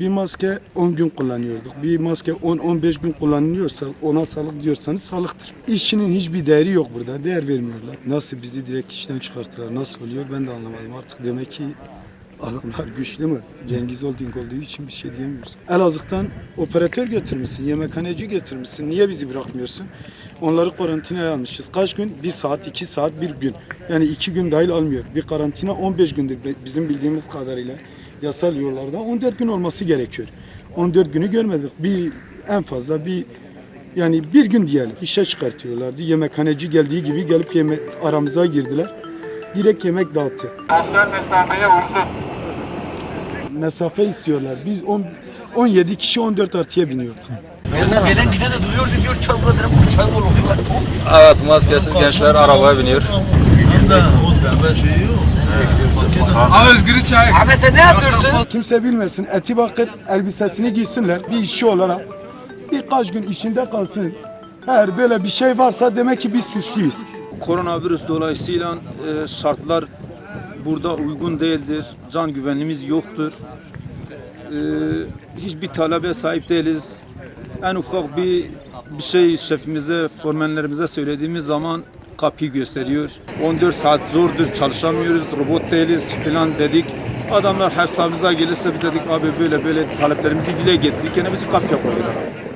Bir maske 10 gün kullanıyorduk. Bir maske 10-15 gün kullanılıyorsa ona sağlık diyorsanız sağlıktır. İşçinin hiçbir değeri yok burada. Değer vermiyorlar. Nasıl bizi direkt işten çıkarttılar, nasıl oluyor ben de anlamadım. Artık demek ki adamlar güçlü mü? Cengiz Holding olduğu için bir şey diyemiyoruz. Elazığ'dan operatör götürmüşsün, yemekhaneci götürmüşsün. Niye bizi bırakmıyorsun? Onları karantinaya almışız. Kaç gün? Bir saat, iki saat, bir gün. Yani iki gün dahil almıyor. Bir karantina 15 gündür bizim bildiğimiz kadarıyla yasal yollarda 14 gün olması gerekiyor. 14 günü görmedik. Bir en fazla bir yani bir gün diyelim işe çıkartıyorlardı. Yemekhaneci geldiği gibi gelip yeme aramıza girdiler. Direkt yemek dağıtıyor. Sosyal mesafeye uysun. Mesafe istiyorlar. Biz 10 17 kişi 14 artıya biniyorduk. Gelen giden de duruyor diyor çalgılar çay oluyorlar. Evet maskesiz gençler arabaya biniyor. Ahmet sen ne yapıyorsun? Kimse bilmesin. Eti bakır elbisesini giysinler. Bir işçi olarak birkaç gün içinde kalsın. Eğer böyle bir şey varsa demek ki biz suçluyuz. Koronavirüs dolayısıyla e, şartlar burada uygun değildir. Can güvenliğimiz yoktur. E, hiçbir talebe sahip değiliz. En ufak bir bir şey şefimize, formenlerimize söylediğimiz zaman kapıyı gösteriyor. 14 saat zordur, çalışamıyoruz, robot değiliz filan dedik. Adamlar hesabımıza gelirse biz dedik abi böyle böyle taleplerimizi dile getirirken bizi kapıya koyuyorlar.